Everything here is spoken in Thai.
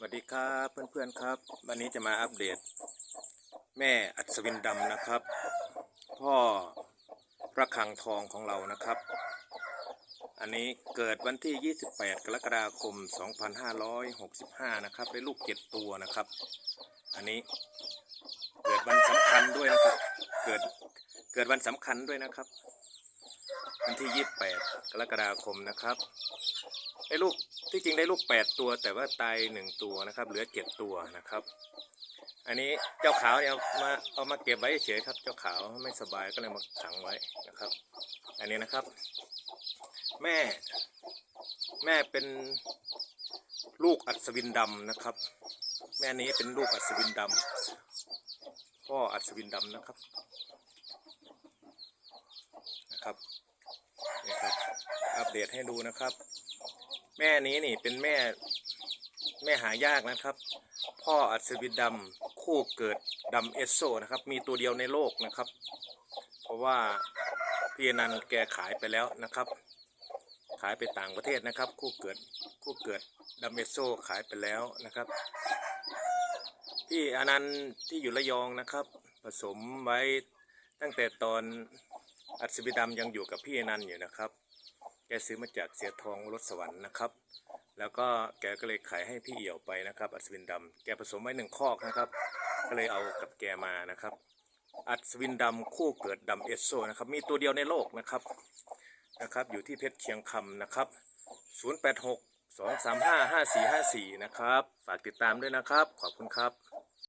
สวัสดีครับเพื่อนๆครับ วันนี้จะมาอัปเดต แม่อัศวินดำนะครับ พ่อระฆังทองของเรานะครับ อันนี้เกิดวันที่ 28 กรกฎาคม 2565 นะครับ ได้ลูกเจ็ดตัวนะครับ อันนี้เกิดวันสำคัญด้วยนะครับ เกิดเกิดวันสำคัญด้วยนะครับ วันที่ 28 กรกฎาคมนะครับได้ลูกที่จริงได้ลูก 8 ตัวแต่ว่าตายหนึ่งตัวนะครับ เหลือ 7 ตัวนะครับ อันนี้เจ้าขาวเนี่ยเอามาเอามาเก็บไว้เฉยครับ เจ้าขาวไม่สบายก็เลยมาขังไว้นะครับ อันนี้นะครับ แม่ แม่เป็นลูกอัศวินดำนะครับ แม่นี้เป็นลูกอัศวินดำพ่ออัศวินดำนะครับนะครับ เดตให้ดูนะครับ แม่นี้นี่เป็นแม่แม่หายากนะครับ พ่ออัศวินดำคู่เกิดดำเอสโซนะครับ มีตัวเดียวในโลกนะครับ เพราะว่าพี่นันแกขายไปแล้วนะครับ ขายไปต่างประเทศนะครับ คู่เกิดคู่เกิดดำเอสโซขายไปแล้วนะครับ พี่อนันต์ที่อยู่ระยองนะครับ ผสมไว้ตั้งแต่ตอนอัศวินดำยังอยู่กับพี่อนันต์อยู่นะครับ แกซื้อมาจากเสียทองรถสวรรค์นะครับ แล้วก็แกก็เลยขายให้พี่เอี่ยวไปนะครับ อัศวินดำแกผสมไว้หนึ่งคอกนะครับ ก็เลยเอากับแกมานะครับ อัศวินดำคู่เกิดดำเอสโซนะครับ มีตัวเดียวในโลกนะครับนะครับ อยู่ที่เพชรเชียงคำนะครับ 086 235 5454 นะครับ ฝากติดตามด้วยนะครับ ขอบคุณครับ